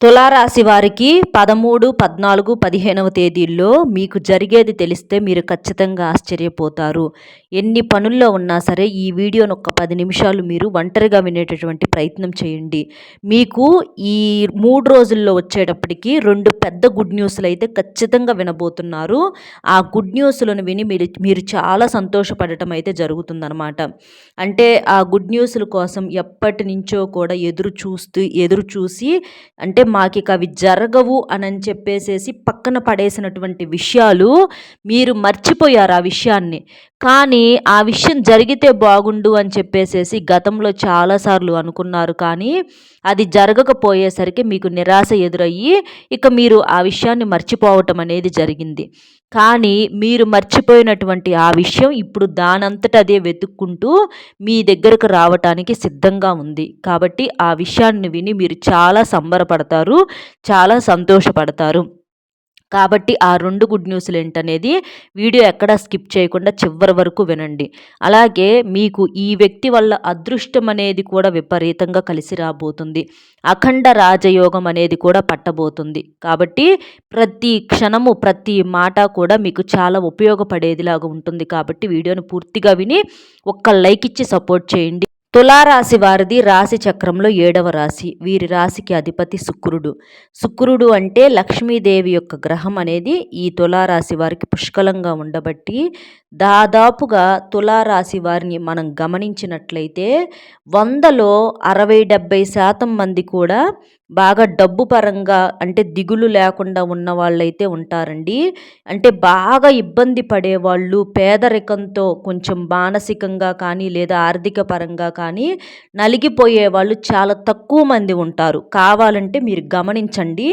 తులారాశి వారికి పదమూడు పద్నాలుగు పదిహేనవ తేదీల్లో మీకు జరిగేది తెలిస్తే మీరు ఖచ్చితంగా ఆశ్చర్యపోతారు. ఎన్ని పనుల్లో ఉన్నా సరే ఈ వీడియోను ఒక పది నిమిషాలు మీరు ఒంటరిగా వినేటటువంటి ప్రయత్నం చేయండి. మీకు ఈ మూడు రోజుల్లో వచ్చేటప్పటికి రెండు పెద్ద గుడ్ న్యూస్లు అయితే ఖచ్చితంగా వినబోతున్నారు. ఆ గుడ్ న్యూస్లను విని మీరు మీరు చాలా సంతోషపడటం అయితే జరుగుతుందనమాట అంటే ఆ గుడ్ న్యూస్ల కోసం ఎప్పటి నుంచో కూడా ఎదురు చూస్తూ ఎదురు చూసి అంటే మాకు అవి జరగవు అని చెప్పేసేసి పక్కన పడేసినటువంటి విషయాలు మీరు మర్చిపోయారు ఆ విషయాన్ని. కానీ ఆ విషయం జరిగితే బాగుండు అని చెప్పేసేసి గతంలో చాలాసార్లు అనుకున్నారు. కానీ అది జరగకపోయేసరికి మీకు నిరాశ ఎదురయ్యి ఇక మీరు ఆ విషయాన్ని మర్చిపోవటం అనేది జరిగింది. కానీ మీరు మర్చిపోయినటువంటి ఆ విషయం ఇప్పుడు దానంతట అదే వెతుక్కుంటూ మీ దగ్గరకు రావటానికి సిద్ధంగా ఉంది. కాబట్టి ఆ విషయాన్ని విని మీరు చాలా సంబరపడతారు చాలా సంతోషపడతారు. కాబట్టి ఆ రెండు గుడ్ న్యూస్లు ఏంటనేది వీడియో ఎక్కడా స్కిప్ చేయకుండా చివరి వరకు వినండి. అలాగే మీకు ఈ వ్యక్తి వల్ల అదృష్టం అనేది కూడా విపరీతంగా కలిసి రాబోతుంది. అఖండ రాజయోగం అనేది కూడా పట్టబోతుంది. కాబట్టి ప్రతి క్షణము ప్రతి మాట కూడా మీకు చాలా ఉపయోగపడేదిలాగా ఉంటుంది. కాబట్టి వీడియోను పూర్తిగా విని ఒక్క లైక్ ఇచ్చి సపోర్ట్ చేయండి. తులారాశి వారిది రాశి చక్రంలో ఏడవ రాశి. వీరి రాశికి అధిపతి శుక్రుడు. శుక్రుడు అంటే లక్ష్మీదేవి యొక్క గ్రహం అనేది ఈ తులారాశి వారికి పుష్కలంగా ఉండబట్టి దాదాపుగా తులారాశి వారిని మనం గమనించినట్లయితే వందలో అరవై డెబ్బై శాతం మంది కూడా బాగా డబ్బు పరంగా అంటే దిగులు లేకుండా ఉన్న వాళ్ళైతే ఉంటారండి. అంటే బాగా ఇబ్బంది పడేవాళ్ళు పేదరికంతో కొంచెం మానసికంగా కానీ లేదా ఆర్థిక పరంగా కానీ నలిగిపోయే వాళ్ళు చాలా తక్కువ మంది ఉంటారు. కావాలంటే మీరు గమనించండి.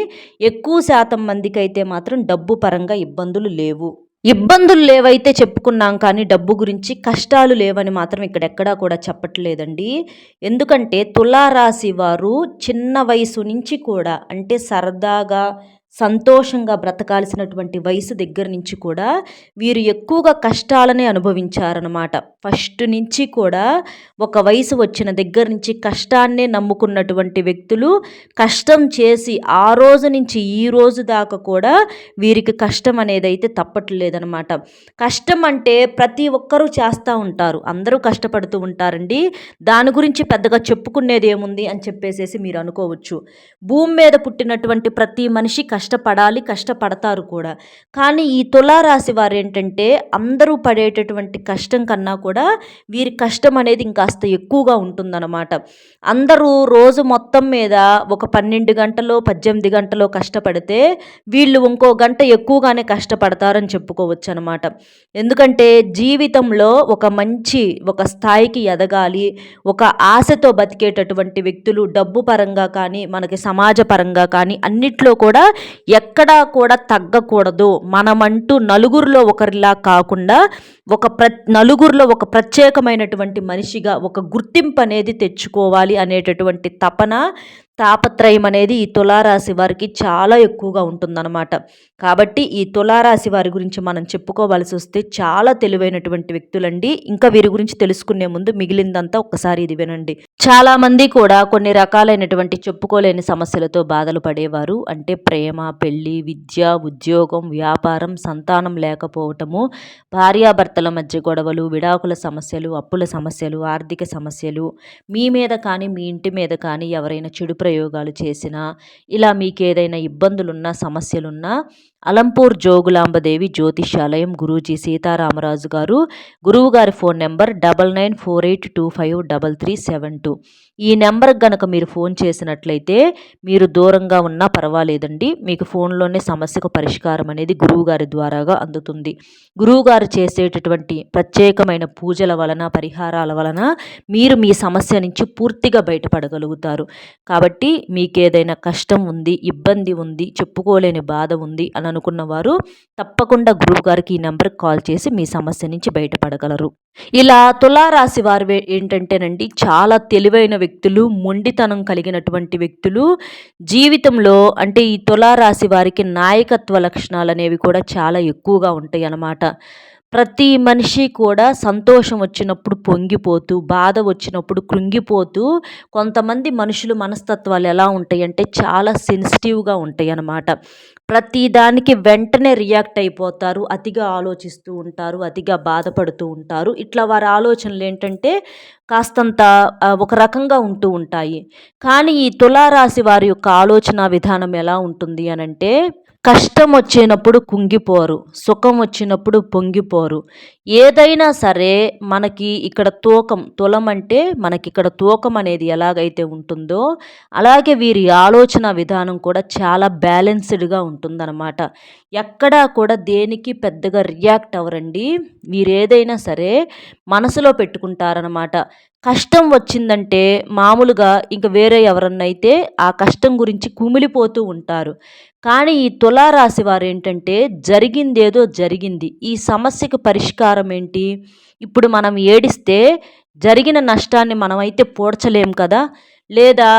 ఎక్కువ శాతం మందికి అయితే మాత్రం డబ్బు పరంగా ఇబ్బందులు లేవు. ఇబ్బందులు లేవైతే చెప్పుకున్నాం కానీ డబ్బు గురించి కష్టాలు లేవని మాత్రం ఇక్కడెక్కడా కూడా చెప్పట్లేదండి. ఎందుకంటే తులారాశి వారు చిన్న వయసు నుంచి కూడా అంటే సరదాగా సంతోషంగా బ్రతకాల్సినటువంటి వయసు దగ్గర నుంచి కూడా వీరు ఎక్కువగా కష్టాలనే అనుభవించారనమాట ఫస్ట్ నుంచి కూడా ఒక వయసు వచ్చిన దగ్గర నుంచి కష్టాన్నే నమ్ముకున్నటువంటి వ్యక్తులు కష్టం చేసి ఆ రోజు నుంచి ఈ రోజు దాకా కూడా వీరికి కష్టం అనేది అయితే తప్పట్లేదనమాట కష్టం అంటే ప్రతి ఒక్కరూ చేస్తూ ఉంటారు. అందరూ కష్టపడుతూ ఉంటారండి. దాని గురించి పెద్దగా చెప్పుకునేది ఏముంది అని చెప్పేసేసి మీరు అనుకోవచ్చు. భూమి మీద పుట్టినటువంటి ప్రతి మనిషి కష్టం కష్టపడాలి కష్టపడతారు కూడా. కానీ ఈ తులారాశి వారు ఏంటంటే అందరూ పడేటటువంటి కష్టం కన్నా కూడా వీరి కష్టం అనేది ఇంకాస్త ఎక్కువగా ఉంటుందన్నమాట. అందరూ రోజు మొత్తం మీద ఒక పన్నెండు గంటలో పద్దెనిమిది గంటలో కష్టపడితే వీళ్ళు ఇంకో గంట ఎక్కువగానే కష్టపడతారని చెప్పుకోవచ్చు అనమాట ఎందుకంటే జీవితంలో ఒక మంచి ఒక స్థాయికి ఎదగాలి ఒక ఆశతో బతికేటటువంటి వ్యక్తులు డబ్బు పరంగా కానీ మనకి సమాజ పరంగా కానీ అన్నిట్లో కూడా ఎక్కడా కూడా తగ్గకూడదు. మనమంటూ నలుగురిలో ఒకరిలా కాకుండా ఒక ప్ర నలుగురిలో ఒక ప్రత్యేకమైనటువంటి మనిషిగా ఒక గుర్తింపు అనేది తెచ్చుకోవాలి అనేటటువంటి తపన తాపత్రయం అనేది ఈ తులారాశి వారికి చాలా ఎక్కువగా ఉంటుందన్నమాట. కాబట్టి ఈ తులారాశి వారి గురించి మనం చెప్పుకోవాల్సి వస్తే చాలా తెలివైనటువంటి వ్యక్తులండి. ఇంకా వీరి గురించి తెలుసుకునే ముందు మిగిలిందంతా ఒక్కసారి ఇది వినండి. చాలామంది కూడా కొన్ని రకాలైనటువంటి చెప్పుకోలేని సమస్యలతో బాధలు పడేవారు. అంటే ప్రేమ పెళ్ళి విద్య ఉద్యోగం వ్యాపారం సంతానం లేకపోవటము భార్యాభర్తల మధ్య గొడవలు విడాకుల సమస్యలు అప్పుల సమస్యలు ఆర్థిక సమస్యలు మీ మీద కానీ మీ ఇంటి మీద కానీ ఎవరైనా చెడు ప్రయోగాలు చేసినా ఇలా మీకు ఏదైనా ఇబ్బందులున్నా సమస్యలున్నా అలంపూర్ జోగులాంబదేవి జ్యోతిష్యాలయం గురూజీ సీతారామరాజు గారు గురువుగారి phone number double nine four eight two five double three seven two. ఈ నెంబర్కి గనక మీరు ఫోన్ చేసినట్లయితే మీరు దూరంగా ఉన్నా పర్వాలేదండి. మీకు ఫోన్లోనే సమస్యకు పరిష్కారం అనేది గురువుగారి ద్వారాగా అందుతుంది. గురువుగారు చేసేటటువంటి ప్రత్యేకమైన పూజల వలన పరిహారాల వలన మీరు మీ సమస్య నుంచి పూర్తిగా బయటపడగలుగుతారు. కాబట్టి మీకు ఏదైనా కష్టం ఉంది ఇబ్బంది ఉంది చెప్పుకోలేని బాధ ఉంది అని అనుకున్న వారు తప్పకుండా గురువు గారికి ఈ నెంబర్కి కాల్ చేసి మీ సమస్య నుంచి బయటపడగలరు. ఇలా తులారాశి వారు ఏంటంటేనండి చాలా తెలివైన వ్యక్తులు మొండితనం కలిగినటువంటి వ్యక్తులు. జీవితంలో అంటే ఈ తులారాశి వారికి నాయకత్వ లక్షణాలు అనేవి కూడా చాలా ఎక్కువగా ఉంటాయి అన్నమాట ప్రతి మనిషి కూడా సంతోషం వచ్చినప్పుడు పొంగిపోతూ బాధ వచ్చినప్పుడు కృంగిపోతూ కొంతమంది మనుషులు మనస్తత్వాలు ఎలా ఉంటాయంటే చాలా సెన్సిటివ్గా ఉంటాయి అన్నమాట ప్రతి దానికి వెంటనే రియాక్ట్ అయిపోతారు అతిగా ఆలోచిస్తూ ఉంటారు అతిగా బాధపడుతూ ఉంటారు. ఇట్లా వారి ఆలోచనలు ఏంటంటే కాస్తంత ఒక రకంగా ఉంటూ ఉంటాయి. కానీ ఈ తులారాశి వారి యొక్క ఆలోచన విధానం ఎలా ఉంటుంది అనంటే కష్టం వచ్చినప్పుడు కుంగిపోరు సుఖం వచ్చినప్పుడు పొంగిపోరు. ఏదైనా సరే మనకి ఇక్కడ తూకం తులం అంటే మనకి ఇక్కడ తూకం అనేది ఎలాగైతే ఉంటుందో అలాగే వీరి ఆలోచన విధానం కూడా చాలా బ్యాలెన్స్డ్గా ఉంటుందన్నమాట. ఎక్కడా కూడా దేనికి పెద్దగా రియాక్ట్ అవ్వరండి. వీరేదైనా సరే మనసులో పెట్టుకుంటారనమాట కష్టం వచ్చిందంటే మామూలుగా ఇంక వేరే ఎవరన్నా అయితే ఆ కష్టం గురించి కుమిలిపోతూ ఉంటారు. కానీ ఈ తులారాశి వారు ఏంటంటే జరిగిందేదో జరిగింది. ఈ సమస్యకు పరిష్కారం ఏంటి? ఇప్పుడు మనం ఏడిస్తే జరిగిన నష్టాన్ని మనమైతే పోడ్చలేం కదా? లేదా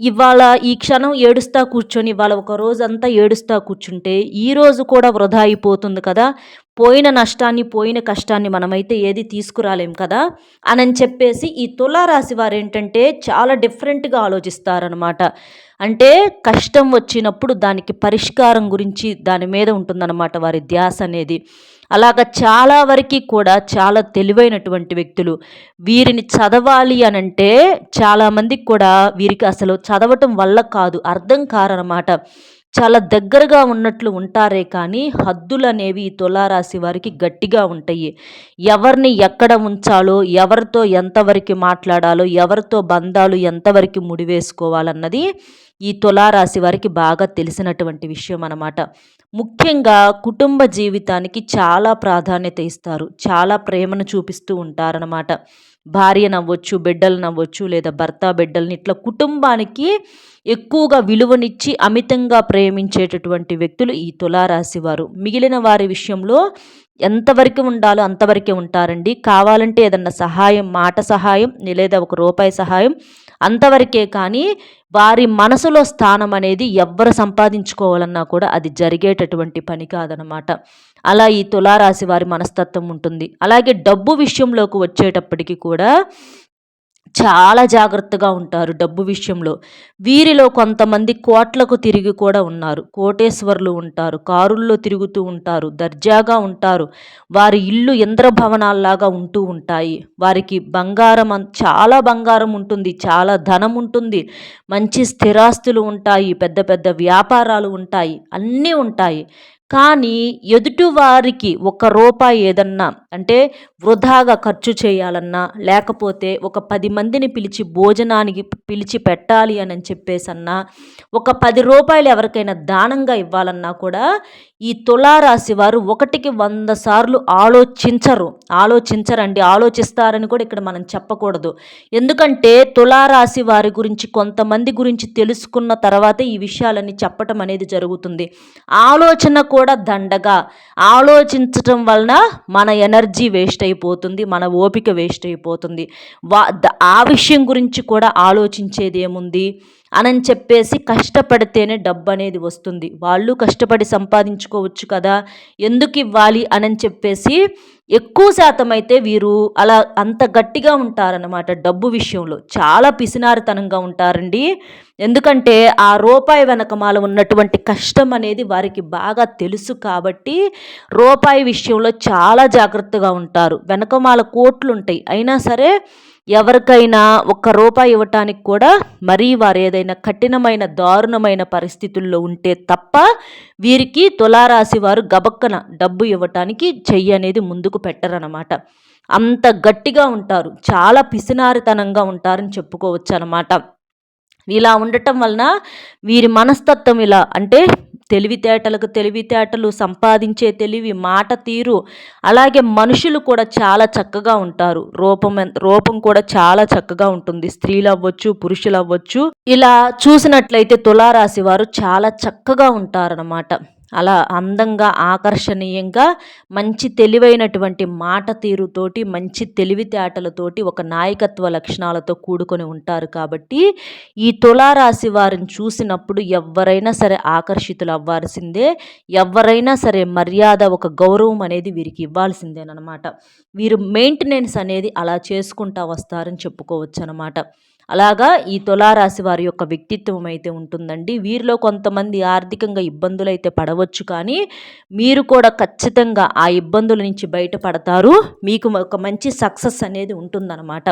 ఇవాళ ఈ క్షణం ఏడుస్తా కూర్చొని ఇవాళ ఒక రోజంతా ఏడుస్తా కూర్చుంటే ఈ రోజు కూడా వృధా అయిపోతుంది కదా? పోయిన నష్టాన్ని పోయిన కష్టాన్ని మనమైతే ఏది తీసుకురాలేం కదా? అని చెప్పేసి ఈ తులారాశి వారు ఏంటంటే చాలా డిఫరెంట్గా ఆలోచిస్తారనమాట అంటే కష్టం వచ్చినప్పుడు దానికి పరిష్కారం గురించి దాని మీద ఉంటుందన్నమాట వారి ధ్యాస అనేది అలాగ చాలా వరకు కూడా చాలా తెలివైనటువంటి వ్యక్తులు. వీరిని చదవాలి అని అంటే చాలామందికి కూడా వీరికి అసలు చదవటం వల్ల కాదు అర్థం కారనమాట. చాలా దగ్గరగా ఉన్నట్లు ఉంటారే కానీ హద్దులు అనేవి తులారాశి వారికి గట్టిగా ఉంటాయి. ఎవరిని ఎక్కడ ఉంచాలో ఎవరితో ఎంతవరకు మాట్లాడాలో ఎవరితో బంధాలు ఎంతవరకు ముడివేసుకోవాలన్నది ఈ తులారాశి వారికి బాగా తెలిసినటువంటి విషయం అన్నమాట. ముఖ్యంగా కుటుంబ జీవితానికి చాలా ప్రాధాన్యత ఇస్తారు. చాలా ప్రేమను చూపిస్తూ ఉంటారనమాట భార్య నవ్వచ్చు బిడ్డలు నవ్వచ్చు లేదా భర్త బిడ్డల్ని ఇట్లా కుటుంబానికి ఎక్కువగా విలువనిచ్చి అమితంగా ప్రేమించేటటువంటి వ్యక్తులు ఈ తులారాశి వారు. మిగిలిన వారి విషయంలో ఎంతవరకు ఉండాలో అంతవరకే ఉంటారండి. కావాలంటే ఏదన్నా సహాయం మాట సహాయం లేదా ఒక రూపాయి సహాయం అంతవరకే కానీ వారి మనసులో స్థానం అనేది ఎవ్వరు సంపాదించుకోవాలన్నా కూడా అది జరిగేటటువంటి పని కాదనమాట అలా ఈ తులారాశి వారి మనస్తత్వం ఉంటుంది. అలాగే డబ్బు విషయంలోకి వచ్చేటప్పటికి కూడా చాలా జాగ్రత్తగా ఉంటారు డబ్బు విషయంలో. వీరిలో కొంతమంది కోట్లకు తిరిగి కూడా ఉన్నారు. కోటేశ్వర్లు ఉంటారు కారుల్లో తిరుగుతూ ఉంటారు దర్జాగా ఉంటారు. వారి ఇల్లు ఇంద్రభవనాల్లాగా ఉంటూ ఉంటాయి. వారికి బంగారం చాలా బంగారం ఉంటుంది చాలా ధనం ఉంటుంది. మంచి స్థిరాస్తులు ఉంటాయి పెద్ద పెద్ద వ్యాపారాలు ఉంటాయి అన్నీ ఉంటాయి. కానీ ఎదుటివారికి ఒక రూపాయి ఏదన్నా అంటే వృధాగా ఖర్చు చేయాలన్నా లేకపోతే ఒక పది మందిని పిలిచి భోజనానికి పిలిచి పెట్టాలి అని చెప్పేసి అన్నా ఒక పది రూపాయలు ఎవరికైనా దానంగా ఇవ్వాలన్నా కూడా ఈ తులారాశి వారు ఒకటికి వంద సార్లు ఆలోచించరు. ఆలోచించరండి. ఆలోచిస్తారని కూడా ఇక్కడ మనం చెప్పకూడదు. ఎందుకంటే తులారాశి వారి గురించి కొంతమంది గురించి తెలుసుకున్న తర్వాత ఈ విషయాలన్నీ చెప్పటం అనేది జరుగుతుంది. ఆలోచన కూడా దండగా. ఆలోచించటం వలన మన ఎనర్జీ వేస్ట్ అయిపోతుంది. మన ఓపిక వేస్ట్ అయిపోతుంది. వా ఆ విషయం గురించి కూడా ఆలోచించేది ఏముంది? అని చెప్పేసి కష్టపడితేనే డబ్బు అనేది వస్తుంది. వాళ్ళు కష్టపడి సంపాదించుకోవచ్చు కదా ఎందుకు ఇవ్వాలి అని చెప్పేసి ఎక్కువ శాతం అయితే వీరు అలా అంత గట్టిగా ఉంటారనమాట డబ్బు విషయంలో. చాలా పిసినారితనంగా ఉంటారండి. ఎందుకంటే ఆ రూపాయి వెనకమాల ఉన్నటువంటి కష్టం అనేది వారికి బాగా తెలుసు కాబట్టి రూపాయి విషయంలో చాలా జాగ్రత్తగా ఉంటారు. వెనకమాల కోట్లు ఉంటాయి అయినా సరే ఎవరికైనా ఒక్క రూపాయి ఇవ్వటానికి కూడా మరీ వారు ఏదైనా కఠినమైన దారుణమైన పరిస్థితుల్లో ఉంటే తప్ప వీరికి తులారాశి వారు గబక్కన డబ్బు ఇవ్వటానికి చెయ్యి అనేది ముందుకు పెట్టరనమాట అంత గట్టిగా ఉంటారు. చాలా పిసినారితనంగా ఉంటారని చెప్పుకోవచ్చు అనమాట ఇలా ఉండటం వలన వీరి మనస్తత్వం ఇలా అంటే తెలివితేటలకు తెలివితేటలు సంపాదించే తెలివి మాట తీరు. అలాగే మనుషులు కూడా చాలా చక్కగా ఉంటారు. రూపం రూపం కూడా చాలా చక్కగా ఉంటుంది. స్త్రీలు అవ్వచ్చు పురుషులు అవ్వచ్చు. ఇలా చూసినట్లయితే తులారాశి వారు చాలా చక్కగా ఉంటారనమాట అలా అందంగా ఆకర్షణీయంగా మంచి తెలివైనటువంటి మాట తీరుతోటి మంచి తెలివితేటలతోటి ఒక నాయకత్వ లక్షణాలతో కూడుకొని ఉంటారు కాబట్టి ఈ తులారాశి వారిని చూసినప్పుడు ఎవరైనా సరే ఆకర్షితులు అవ్వాల్సిందే. ఎవరైనా సరే మర్యాద ఒక గౌరవం అనేది వీరికి ఇవ్వాల్సిందేనమాట వీరు మెయింటెనెన్స్ అనేది అలా చేసుకుంటా వస్తారని చెప్పుకోవచ్చు అనమాట అలాగా ఈ తులారాశి వారి యొక్క వ్యక్తిత్వం అయితే ఉంటుందండి. వీరిలో కొంతమంది ఆర్థికంగా ఇబ్బందులు అయితే పడవచ్చు కానీ మీరు కూడా ఖచ్చితంగా ఆ ఇబ్బందుల నుంచి బయటపడతారు. మీకు ఒక మంచి సక్సెస్ అనేది ఉంటుందన్నమాట.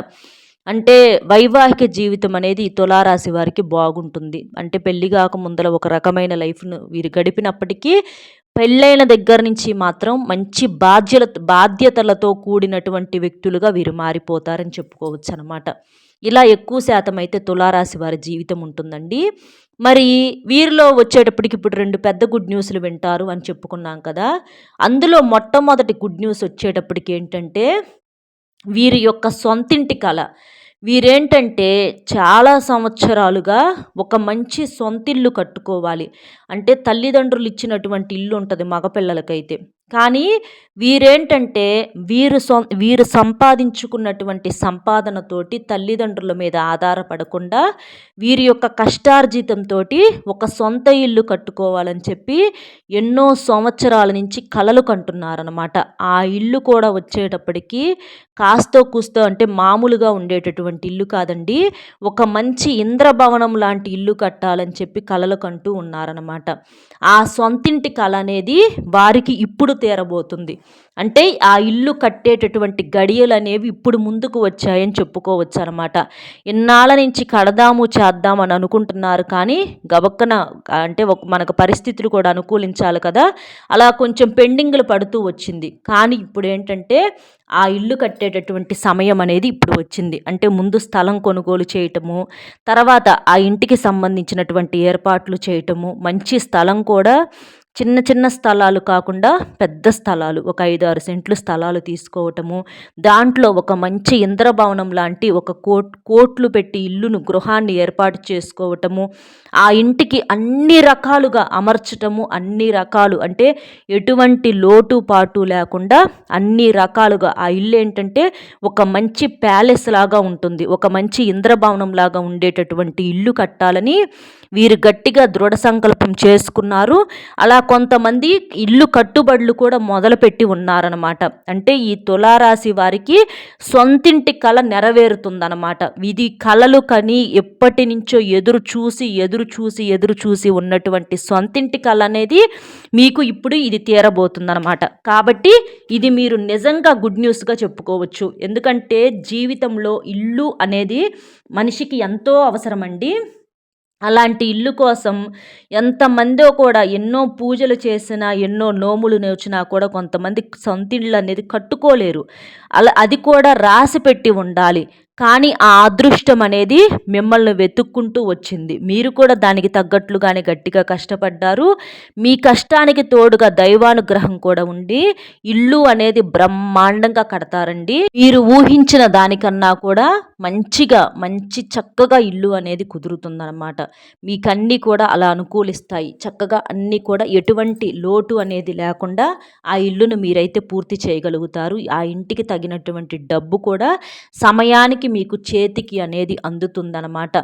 అంటే వైవాహిక జీవితం అనేది ఈ తులారాశి వారికి బాగుంటుంది. అంటే పెళ్ళి కాక ముందర ఒక రకమైన లైఫ్ను వీరు గడిపినప్పటికీ పెళ్ళైన దగ్గర నుంచి మాత్రం మంచి బాధ్యత బాధ్యతలతో కూడినటువంటి వ్యక్తులుగా వీరు మారిపోతారని చెప్పుకోవచ్చు అనమాట ఇలా ఎక్కువ శాతం అయితే తులారాశి వారి జీవితం ఉంటుందండి. మరి వీరిలో వచ్చేటప్పటికి ఇప్పుడు రెండు పెద్ద గుడ్ న్యూస్లు వింటారు అని చెప్పుకున్నాం కదా. అందులో మొట్టమొదటి గుడ్ న్యూస్ వచ్చేటప్పటికి ఏంటంటే వీరి యొక్క సొంతింటి కళ. వీరేంటంటే చాలా సంవత్సరాలుగా ఒక మంచి సొంతిల్లు కట్టుకోవాలి. అంటే తల్లిదండ్రులు ఇచ్చినటువంటి ఇల్లు ఉంటుంది మగపిల్లలకైతే. కానీ వీరేంటంటే వీరు సొ వీరు సంపాదించుకున్నటువంటి సంపాదనతోటి తల్లిదండ్రుల మీద ఆధారపడకుండా వీరి యొక్క కష్టార్జితంతో ఒక సొంత ఇల్లు కట్టుకోవాలని చెప్పి ఎన్నో సంవత్సరాల నుంచి కలలు కంటున్నారనమాట ఆ ఇల్లు కూడా వచ్చేటప్పటికి కాస్తో కూస్తో అంటే మామూలుగా ఉండేటటువంటి ఇల్లు కాదండి. ఒక మంచి ఇంద్రభవనం లాంటి ఇల్లు కట్టాలని చెప్పి కలలు కంటూ ఉన్నారనమాట ఆ సొంతింటి కళ అనేది వారికి ఇప్పుడు తీరబోతుంది. అంటే ఆ ఇల్లు కట్టేటటువంటి గడియలు అనేవి ఇప్పుడు ముందుకు వచ్చాయని చెప్పుకోవచ్చు అనమాట ఇన్నాళ్ళ నుంచి కడదాము చేద్దామని అనుకుంటున్నారు కానీ గబక్కన అంటే ఒక మనకు పరిస్థితులు కూడా అనుకూలించాలి కదా. అలా కొంచెం పెండింగ్లు పడుతూ వచ్చింది. కానీ ఇప్పుడు ఏంటంటే ఆ ఇల్లు కట్టేటటువంటి సమయం అనేది ఇప్పుడు వచ్చింది. అంటే ముందు స్థలం కొనుగోలు చేయటము తర్వాత ఆ ఇంటికి సంబంధించినటువంటి ఏర్పాట్లు చేయటము మంచి స్థలం కూడా చిన్న చిన్న స్థలాలు కాకుండా పెద్ద స్థలాలు ఒక ఐదు ఆరు సెంట్లు స్థలాలు తీసుకోవటము దాంట్లో ఒక మంచి ఇంద్రభవనం లాంటి ఒక కోట్ కోట్లు పెట్టి ఇల్లును గృహాన్ని ఏర్పాటు చేసుకోవటము ఆ ఇంటికి అన్ని రకాలుగా అమర్చటము అన్ని రకాలు అంటే ఎటువంటి లోటు పాటు లేకుండా అన్ని రకాలుగా ఆ ఇల్లు ఏంటంటే ఒక మంచి ప్యాలెస్ లాగా ఉంటుంది ఒక మంచి ఇంద్రభవనం లాగా ఉండేటటువంటి ఇల్లు కట్టాలని వీరు గట్టిగా దృఢ సంకల్పం చేసుకున్నారు. అలా కొంతమంది ఇల్లు కట్టుబడులు కూడా మొదలుపెట్టి ఉన్నారనమాట అంటే ఈ తులారాశి వారికి సొంతింటి కళ నెరవేరుతుందనమాట ఇది కళలు కని ఎప్పటి నుంచో ఎదురు చూసి ఎదురు చూసి ఎదురు చూసి ఉన్నటువంటి సొంతింటి కళ అనేది మీకు ఇప్పుడు ఇది తీరబోతుందనమాట కాబట్టి ఇది మీరు నిజంగా గుడ్ న్యూస్గా చెప్పుకోవచ్చు. ఎందుకంటే జీవితంలో ఇల్లు అనేది మనిషికి ఎంతో అవసరమండి. అలాంటి ఇల్లు కోసం ఎంతమందో కూడా ఎన్నో పూజలు చేసినా ఎన్నో నోములు నేర్చినా కూడా కొంతమంది సొంతిళ్ళు అనేది కట్టుకోలేరు. అలా అది కూడా రాసి పెట్టి ఉండాలి. కానీ ఆ అదృష్టం అనేది మిమ్మల్ని వెతుక్కుంటూ వచ్చింది. మీరు కూడా దానికి తగ్గట్లుగానే గట్టిగా కష్టపడ్డారు. మీ కష్టానికి తోడుగా దైవానుగ్రహం కూడా ఉండి ఇల్లు అనేది బ్రహ్మాండంగా కడతారండి. మీరు ఊహించిన దానికన్నా కూడా మంచిగా మంచి చక్కగా ఇల్లు అనేది కుదురుతుందన్నమాట. మీకన్నీ కూడా అలా అనుకూలిస్తాయి. చక్కగా అన్నీ కూడా ఎటువంటి లోటు అనేది లేకుండా ఆ ఇల్లును మీరైతే పూర్తి చేయగలుగుతారు. ఆ ఇంటికి తగినటువంటి డబ్బు కూడా సమయానికి సమయానికి మీకు చేతికి అనేది అందుతుందన్నమాట.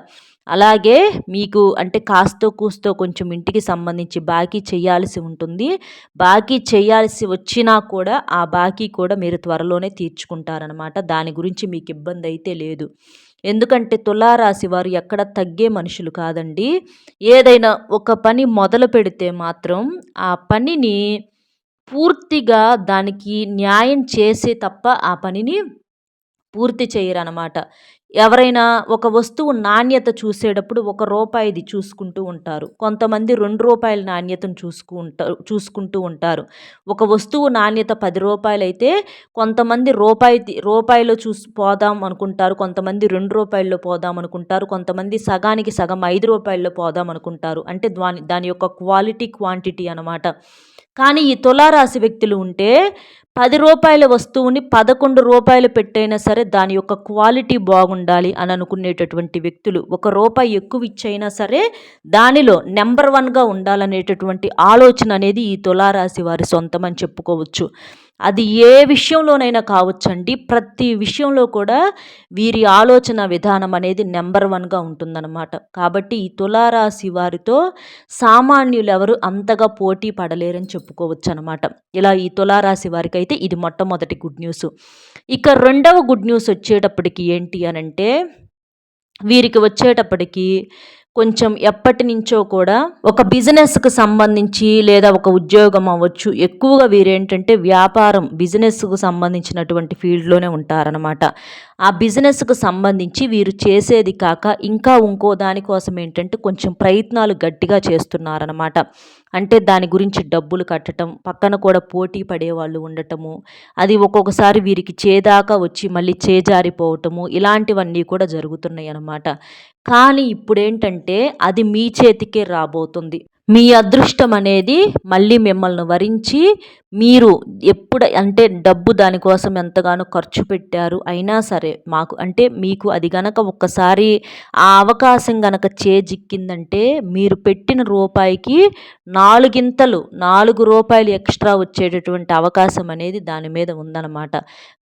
అలాగే మీకు అంటే కాస్తో కూస్తో కొంచెం ఇంటికి సంబంధించి బాకీ చేయాల్సి ఉంటుంది. బాకీ చేయాల్సి వచ్చినా కూడా ఆ బాకీ కూడా మీరు త్వరలోనే తీర్చుకుంటారనమాట దాని గురించి మీకు ఇబ్బంది అయితే లేదు. ఎందుకంటే తులారాశి వారు ఎక్కడ తగ్గే మనుషులు కాదండి. ఏదైనా ఒక పని మొదలు పెడితే మాత్రం ఆ పనిని పూర్తిగా దానికి న్యాయం చేసే తప్ప ఆ పనిని పూర్తి చేయరనమాట ఎవరైనా ఒక వస్తువు నాణ్యత చూసేటప్పుడు ఒక రూపాయిది చూసుకుంటూ ఉంటారు. కొంతమంది రెండు రూపాయల నాణ్యతను చూసుకుంటారు చూసుకుంటూ ఉంటారు. ఒక వస్తువు నాణ్యత పది రూపాయలైతే కొంతమంది రూపాయి రూపాయిలో చూసి పోదాం అనుకుంటారు. కొంతమంది రెండు రూపాయల్లో పోదాం అనుకుంటారు. కొంతమంది సగానికి సగం ఐదు రూపాయల్లో పోదాం అనుకుంటారు. అంటే దాని దాని యొక్క క్వాలిటీ క్వాంటిటీ అనమాట కానీ ఈ తులారాశి వ్యక్తులు ఉంటే పది రూపాయల వస్తువుని పదకొండు రూపాయలు పెట్టైనా సరే దాని యొక్క క్వాలిటీ బాగుండాలి అని అనుకునేటటువంటి వ్యక్తులు ఒక రూపాయి ఎక్కువ ఇచ్చైనా సరే దానిలో నెంబర్ వన్గా ఉండాలనేటటువంటి ఆలోచన అనేది ఈ తులారాశి వారి సొంతం అని చెప్పుకోవచ్చు. అది ఏ విషయంలోనైనా కావచ్చండి. ప్రతి విషయంలో కూడా వీరి ఆలోచన విధానం అనేది నెంబర్ వన్గా ఉంటుందన్నమాట. కాబట్టి ఈ తులారాశి వారితో సామాన్యులు ఎవరు అంతగా పోటీ పడలేరని చెప్పుకోవచ్చు అనమాట ఇలా ఈ తులారాశి వారికి అయితే ఇది మొట్టమొదటి గుడ్ న్యూస్. ఇక రెండవ గుడ్ న్యూస్ వచ్చేటప్పటికి ఏంటి అనంటే వీరికి వచ్చేటప్పటికి కొంచెం ఎప్పటి నుంచో కూడా ఒక బిజినెస్కు సంబంధించి లేదా ఒక ఉద్యోగం అవ్వచ్చు. ఎక్కువగా వీరేంటంటే వ్యాపారం బిజినెస్కు సంబంధించినటువంటి ఫీల్డ్లోనే ఉంటారనమాట ఆ బిజినెస్కు సంబంధించి వీరు చేసేది కాక ఇంకా ఇంకో దానికోసం ఏంటంటే కొంచెం ప్రయత్నాలు గట్టిగా చేస్తున్నారనమాట అంటే దాని గురించి డబ్బులు కట్టడం పక్కన కూడా పోటీ పడేవాళ్ళు ఉండటము అది ఒక్కొక్కసారి వీరికి చేదాకా వచ్చి మళ్ళీ చేజారిపోవటము ఇలాంటివన్నీ కూడా జరుగుతున్నాయి అన్నమాట కానీ ఇప్పుడేంటంటే అది మీ చేతికే రాబోతుంది. మీ అదృష్టం అనేది మళ్ళీ మిమ్మల్ని వరించి మీరు ఎప్పుడు అంటే డబ్బు దానికోసం ఎంతగానో ఖర్చు పెట్టారు అయినా సరే మాకు అంటే మీకు అది గనక ఒక్కసారి ఆ అవకాశం గనక చేజిక్కిందంటే మీరు పెట్టిన రూపాయికి నాలుగింతలు నాలుగు రూపాయలు ఎక్స్ట్రా వచ్చేటటువంటి అవకాశం అనేది దాని మీద ఉందన్నమాట.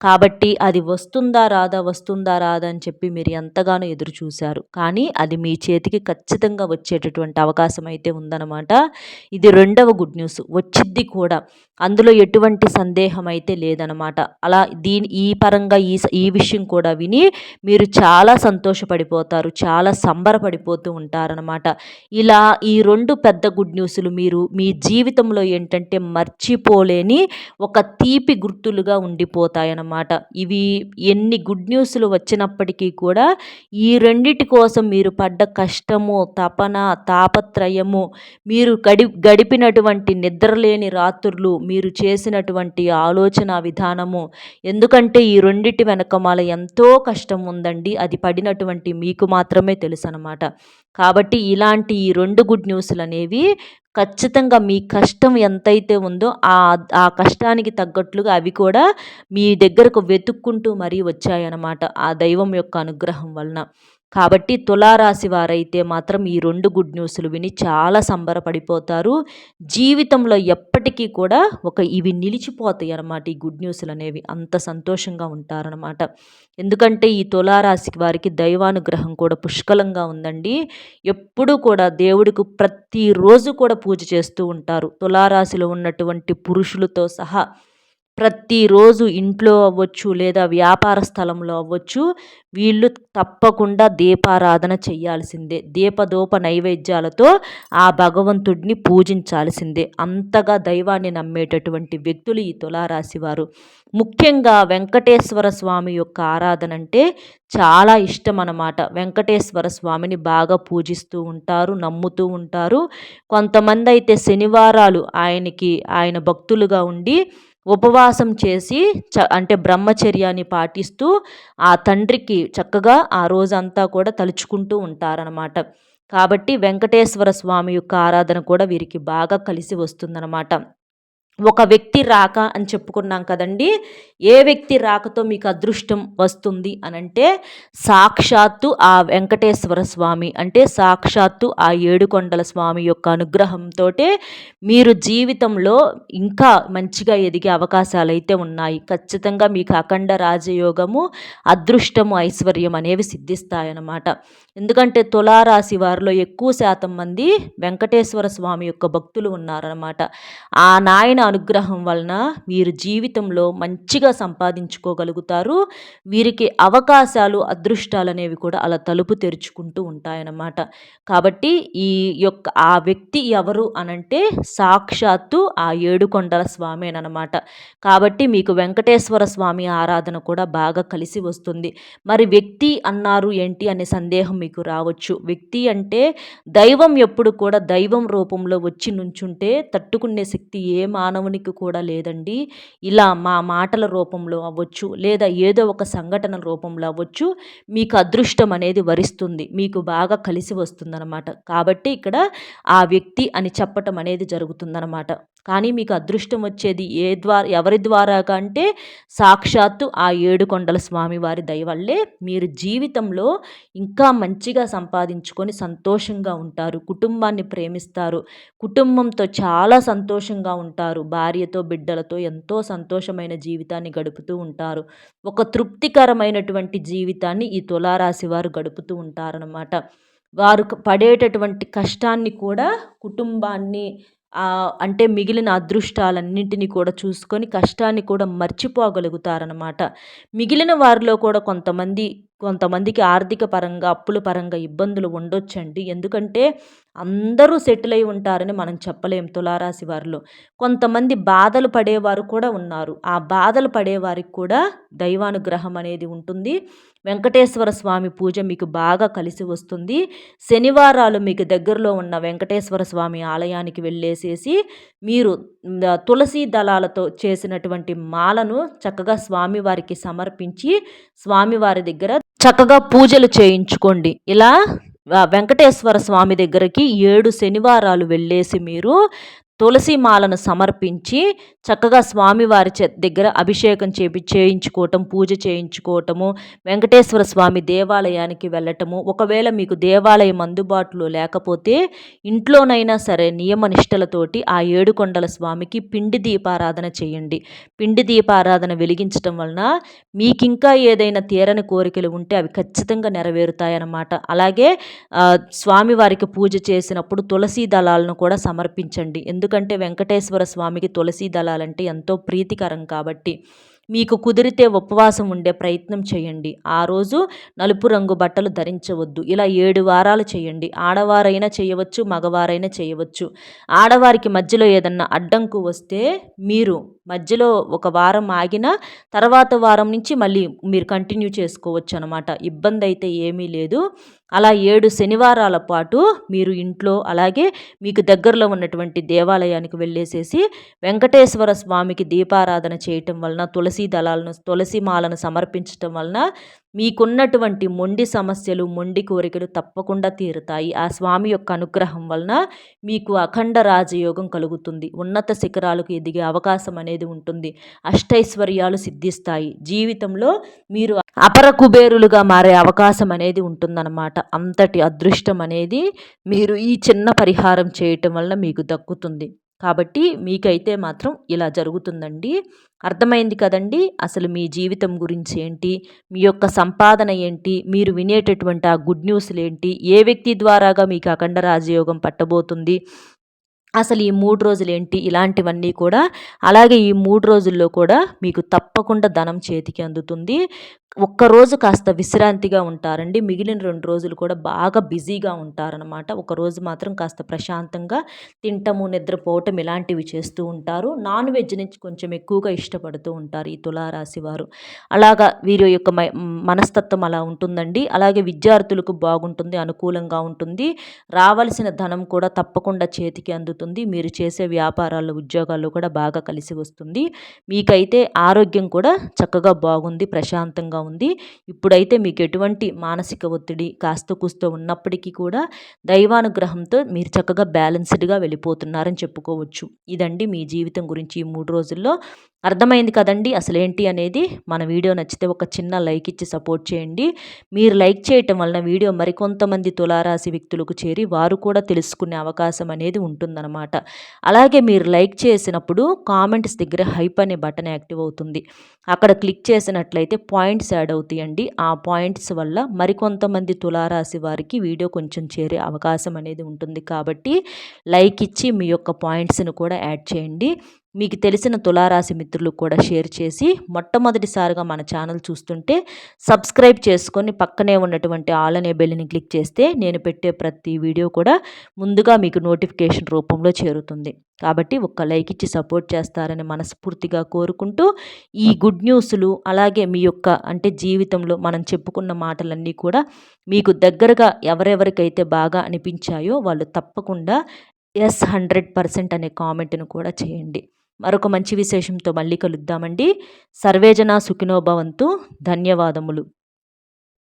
కాబట్టి అది వస్తుందా రాదా వస్తుందా రాదా అని చెప్పి మీరు ఎంతగానో ఎదురు చూశారు. కానీ అది మీ చేతికి ఖచ్చితంగా వచ్చేటటువంటి అవకాశం అయితే ఉందన్నమాట. ఇది రెండవ గుడ్ న్యూస్. వచ్చిద్ది కూడా. అందులో ఎటువంటి సందేహం అయితే లేదనమాట అలా దీని ఈ పరంగా ఈ ఈ విషయం కూడా విని మీరు చాలా సంతోషపడిపోతారు చాలా సంబరపడిపోతూ ఉంటారనమాట ఇలా ఈ రెండు పెద్ద గుడ్ న్యూస్లు మీరు మీ జీవితంలో ఏంటంటే మర్చిపోలేని ఒక తీపి గుర్తులుగా ఉండిపోతాయన్నమాట. ఇవి ఎన్ని గుడ్ న్యూస్లు వచ్చినప్పటికీ కూడా ఈ రెండిటి కోసం మీరు పడ్డ కష్టము తపన తాపత్రయము మీరు గడి గడిపినటువంటి నిద్రలేని రాత్రులు మీరు చేసినటువంటి ఆలోచన విధానము. ఎందుకంటే ఈ రెండిటి వెనకమాల ఎంతో కష్టం ఉందండి. అది పడినటువంటి మీకు మాత్రమే తెలుసు అనమాట కాబట్టి ఇలాంటి ఈ రెండు గుడ్ న్యూస్లు అనేవి ఖచ్చితంగా మీ కష్టం ఎంతైతే ఉందో ఆ ఆ కష్టానికి తగ్గట్లుగా అవి కూడా మీ దగ్గరకు వెతుక్కుంటూ మరీ వచ్చాయన్నమాట. ఆ దైవం యొక్క అనుగ్రహం వలన. కాబట్టి తులారాశి వారైతే మాత్రం ఈ రెండు గుడ్ న్యూస్లు విని చాలా సంబరపడిపోతారు. జీవితంలో ఎప్పటికీ కూడా ఒక ఇవి నిలిచిపోతాయి అన్నమాట ఈ గుడ్ న్యూస్లు అనేవి. అంత సంతోషంగా ఉంటారనమాట ఎందుకంటే ఈ తులారాశికి వారికి దైవానుగ్రహం కూడా పుష్కలంగా ఉందండి. ఎప్పుడూ కూడా దేవుడికి ప్రతిరోజు కూడా పూజ చేస్తూ ఉంటారు. తులారాశిలో ఉన్నటువంటి పురుషులతో సహా ప్రతిరోజు ఇంట్లో అవ్వచ్చు లేదా వ్యాపార స్థలంలో అవ్వచ్చు వీళ్ళు తప్పకుండా దీపారాధన చేయాల్సిందే. దీపదోప నైవేద్యాలతో ఆ భగవంతుడిని పూజించాల్సిందే. అంతగా దైవాన్ని నమ్మేటటువంటి వ్యక్తులు ఈ తులారాశి వారు. ముఖ్యంగా వెంకటేశ్వర స్వామి యొక్క ఆరాధన అంటే చాలా ఇష్టం అన్నమాట. వెంకటేశ్వర స్వామిని బాగా పూజిస్తూ ఉంటారు నమ్ముతూ ఉంటారు. కొంతమంది అయితే శనివారాలు ఆయనకి ఆయన భక్తులుగా ఉండి ఉపవాసం చేసి చ అంటే బ్రహ్మచర్యాన్ని పాటిస్తూ ఆ తండ్రికి చక్కగా ఆ రోజంతా కూడా తలుచుకుంటూ ఉంటారనమాట కాబట్టి వెంకటేశ్వర స్వామి యొక్క ఆరాధన కూడా వీరికి బాగా కలిసి వస్తుందన్నమాట. ఒక వ్యక్తి రాక అని చెప్పుకున్నాం కదండి. ఏ వ్యక్తి రాకతో మీకు అదృష్టం వస్తుంది అని అంటే సాక్షాత్తు ఆ వెంకటేశ్వర స్వామి. అంటే సాక్షాత్తు ఆ ఏడుకొండల స్వామి యొక్క అనుగ్రహంతో మీరు జీవితంలో ఇంకా మంచిగా ఎదిగే అవకాశాలు అయితే ఉన్నాయి. ఖచ్చితంగా మీకు అఖండ రాజయోగము అదృష్టము ఐశ్వర్యం అనేవి సిద్ధిస్తాయన్నమాట. ఎందుకంటే తులారాశి వారిలో ఎక్కువ శాతం మంది వెంకటేశ్వర స్వామి యొక్క భక్తులు ఉన్నారన్నమాట. ఆ నాయన అనుగ్రహం వలన వీరు జీవితంలో మంచిగా సంపాదించుకోగలుగుతారు. వీరికి అవకాశాలు అదృష్టాలు అనేవి కూడా అలా తలుపు తెరుచుకుంటూ ఉంటాయన్నమాట. కాబట్టి ఈ యొక్క ఆ వ్యక్తి ఎవరు అనంటే సాక్షాత్తు ఆ ఏడుకొండల స్వామేనమాట కాబట్టి మీకు వెంకటేశ్వర స్వామి ఆరాధన కూడా బాగా కలిసి వస్తుంది. మరి వ్యక్తి అన్నారు ఏంటి అనే సందేహం మీకు రావచ్చు. వ్యక్తి అంటే దైవం ఎప్పుడు కూడా దైవం రూపంలో వచ్చి నుంచుంటే తట్టుకునే శక్తి ఏ మానవ మానవునికి కూడా లేదండి. ఇలా మా మాటల రూపంలో అవ్వచ్చు లేదా ఏదో ఒక సంఘటన రూపంలో అవ్వచ్చు మీకు అదృష్టం అనేది వరిస్తుంది. మీకు బాగా కలిసి వస్తుందన్నమాట. కాబట్టి ఇక్కడ ఆ వ్యక్తి అని చెప్పటం అనేది జరుగుతుందన్నమాట. కానీ మీకు అదృష్టం వచ్చేది ఏ ద్వారా ఎవరి ద్వారా కంటే సాక్షాత్తు ఆ ఏడుకొండల స్వామి వారి దయవల్లే మీరు జీవితంలో ఇంకా మంచిగా సంపాదించుకొని సంతోషంగా ఉంటారు కుటుంబాన్ని ప్రేమిస్తారు కుటుంబంతో చాలా సంతోషంగా ఉంటారు భార్యతో బిడ్డలతో ఎంతో సంతోషమైన జీవితాన్ని గడుపుతూ ఉంటారు. ఒక తృప్తికరమైనటువంటి జీవితాన్ని ఈ తులారాశి వారు గడుపుతూ ఉంటారనమాట వారు పడేటటువంటి కష్టాన్ని కూడా కుటుంబాన్ని అంటే మిగిలిన అదృష్టాలన్నింటినీ కూడా చూసుకొని కష్టాన్ని కూడా మర్చిపోగలుగుతారనమాట మిగిలిన వారిలో కూడా కొంతమంది కొంతమందికి ఆర్థిక పరంగా అప్పుల పరంగా ఇబ్బందులు ఉండొచ్చండి. ఎందుకంటే అందరూ సెటిల్ అయి ఉంటారని మనం చెప్పలేం తులారాశి వారిలో. కొంతమంది బాధలు పడేవారు కూడా ఉన్నారు. ఆ బాధలు పడేవారికి కూడా దైవానుగ్రహం అనేది ఉంటుంది. వెంకటేశ్వర స్వామి పూజ మీకు బాగా కలిసి వస్తుంది. శనివారాలు మీకు దగ్గరలో ఉన్న వెంకటేశ్వర స్వామి ఆలయానికి వెళ్ళేసేసి మీరు తులసి దళాలతో చేసినటువంటి మాలను చక్కగా స్వామివారికి సమర్పించి స్వామివారి దగ్గర చక్కగా పూజలు చేయించుకోండి. ఇలా వెంకటేశ్వర స్వామి దగ్గరికి ఏడు శనివారాలు వెళ్ళేసి మీరు తులసి మాలను సమర్పించి చక్కగా స్వామివారి దగ్గర అభిషేకం చేపి చేయించుకోవటం పూజ చేయించుకోవటము వెంకటేశ్వర స్వామి దేవాలయానికి వెళ్ళటము. ఒకవేళ మీకు దేవాలయం అందుబాటులో లేకపోతే ఇంట్లోనైనా సరే నియమ నిష్టలతోటి ఆ ఏడుకొండల స్వామికి పిండి దీపారాధన చేయండి. పిండి దీపారాధన వెలిగించటం వలన మీకు ఇంకా ఏదైనా తీరని కోరికలు ఉంటే అవి ఖచ్చితంగా నెరవేరుతాయన్నమాట. అలాగే స్వామివారికి పూజ చేసినప్పుడు తులసి దళాలను కూడా సమర్పించండి. ఎందుకు ఎందుకంటే వెంకటేశ్వర స్వామికి తులసి దళాలంటే ఎంతో ప్రీతికరం కాబట్టి మీకు కుదిరితే ఉపవాసం ఉండే ప్రయత్నం చేయండి. ఆ రోజు నలుపు రంగు బట్టలు ధరించవద్దు. ఇలా ఏడు వారాలు చేయండి. ఆడవారైనా చేయవచ్చు మగవారైనా చేయవచ్చు. ఆడవారికి మధ్యలో ఏదన్నా అడ్డంకు వస్తే మీరు మధ్యలో ఒక వారం ఆగిన తర్వాత వారం నుంచి మళ్ళీ మీరు కంటిన్యూ చేసుకోవచ్చు అనమాట ఇబ్బంది అయితే ఏమీ లేదు. అలా ఏడు శనివారాల పాటు మీరు ఇంట్లో అలాగే మీకు దగ్గరలో ఉన్నటువంటి దేవాలయానికి వెళ్ళేసేసి వెంకటేశ్వర స్వామికి దీపారాధన చేయటం వలన తులసి దళాలను తులసి మాలను సమర్పించటం వలన మీకున్నటువంటి మొండి సమస్యలు మొండి కోరికలు తప్పకుండా తీరుతాయి. ఆ స్వామి యొక్క అనుగ్రహం వలన మీకు అఖండ రాజయోగం కలుగుతుంది. ఉన్నత శిఖరాలకు ఎదిగే అవకాశం అనేది ఉంటుంది. అష్టైశ్వర్యాలు సిద్ధిస్తాయి. జీవితంలో మీరు అపర కుబేరులుగా మారే అవకాశం అనేది ఉంటుందన్నమాట. అంతటి అదృష్టం అనేది మీరు ఈ చిన్న పరిహారం చేయటం వలన మీకు దక్కుతుంది. కాబట్టి మీకైతే మాత్రం ఇలా జరుగుతుందండి. అర్థమైంది కదండి? అసలు మీ జీవితం గురించి ఏంటి? మీ యొక్క సంపాదన ఏంటి? మీరు వినేటటువంటి ఆ గుడ్ న్యూస్లు ఏంటి ఏ వ్యక్తి ద్వారాగా మీకు అఖండ రాజయోగం పట్టబోతుంది? అసలు ఈ మూడు రోజులు ఏంటి? ఇలాంటివన్నీ కూడా అలాగే ఈ మూడు రోజుల్లో కూడా మీకు తప్పకుండా ధనం చేతికి అందుతుంది. ఒక్కరోజు కాస్త విశ్రాంతిగా ఉంటారండి. మిగిలిన రెండు రోజులు కూడా బాగా బిజీగా ఉంటారనమాట ఒకరోజు మాత్రం కాస్త ప్రశాంతంగా తింటము నిద్రపోవటం ఇలాంటివి చేస్తూ ఉంటారు. నాన్ వెజ్ నుంచి కొంచెం ఎక్కువగా ఇష్టపడుతూ ఉంటారు ఈ తులారాశి వారు. అలాగా వీరి యొక్క మనస్తత్వం అలా ఉంటుందండి. అలాగే విద్యార్థులకు బాగుంటుంది అనుకూలంగా ఉంటుంది. రావాల్సిన ధనం కూడా తప్పకుండా చేతికి అందుతుంది. మీరు చేసే వ్యాపారాల్లో ఉద్యోగాల్లో కూడా బాగా కలిసి వస్తుంది. మీకైతే ఆరోగ్యం కూడా చక్కగా బాగుంది ప్రశాంతంగా ఉంది. ఇప్పుడైతే మీకు ఎటువంటి మానసిక ఒత్తిడి కాస్త కూస్తో ఉన్నప్పటికీ కూడా దైవానుగ్రహంతో మీరు చక్కగా బ్యాలెన్స్డ్గా వెళ్ళిపోతున్నారని చెప్పుకోవచ్చు. ఇదండి మీ జీవితం గురించి ఈ మూడు రోజుల్లో. అర్థమైంది కదండి అసలు ఏంటి అనేది? మన వీడియో నచ్చితే ఒక చిన్న లైక్ ఇచ్చి సపోర్ట్ చేయండి. మీరు లైక్ చేయటం వలన వీడియో మరికొంతమంది తులారాశి వ్యక్తులకు చేరి వారు కూడా తెలుసుకునే అవకాశం అనేది ఉంటుందన్నమాట. అలాగే మీరు లైక్ చేసినప్పుడు కామెంట్స్ దగ్గర హైప్ అనే బటన్ యాక్టివ్ అవుతుంది. అక్కడ క్లిక్ చేసినట్లయితే పాయింట్స్ యాడ్ అవుతాయండి. ఆ పాయింట్స్ వల్ల మరికొంతమంది తులారాశి వారికి వీడియో కొంచెం చేరే అవకాశం అనేది ఉంటుంది. కాబట్టి లైక్ ఇచ్చి మీ యొక్క పాయింట్స్ని కూడా యాడ్ చేయండి. మీకు తెలిసిన తులారాశి మిత్రులు కూడా షేర్ చేసి మొట్టమొదటిసారిగా మన ఛానల్ చూస్తుంటే సబ్స్క్రైబ్ చేసుకొని పక్కనే ఉన్నటువంటి ఆల్ అనే బెల్ని క్లిక్ చేస్తే నేను పెట్టే ప్రతి వీడియో కూడా ముందుగా మీకు నోటిఫికేషన్ రూపంలో చేరుతుంది. కాబట్టి ఒక్క లైక్ ఇచ్చి సపోర్ట్ చేస్తారని మనస్ఫూర్తిగా కోరుకుంటూ ఈ గుడ్ న్యూస్లు అలాగే మీ యొక్క అంటే జీవితంలో మనం చెప్పుకున్న మాటలన్నీ కూడా మీకు దగ్గరగా ఎవరెవరికైతే బాగా అనిపించాయో వాళ్ళు తప్పకుండా ఎస్ హండ్రెడ్ పర్సెంట్ అనే కామెంట్ను కూడా చేయండి. మరొక మంచి విశేషంతో మళ్ళీ కలుద్దామండి. సర్వేజన సుఖినోభవంతు ధన్యవాదములు.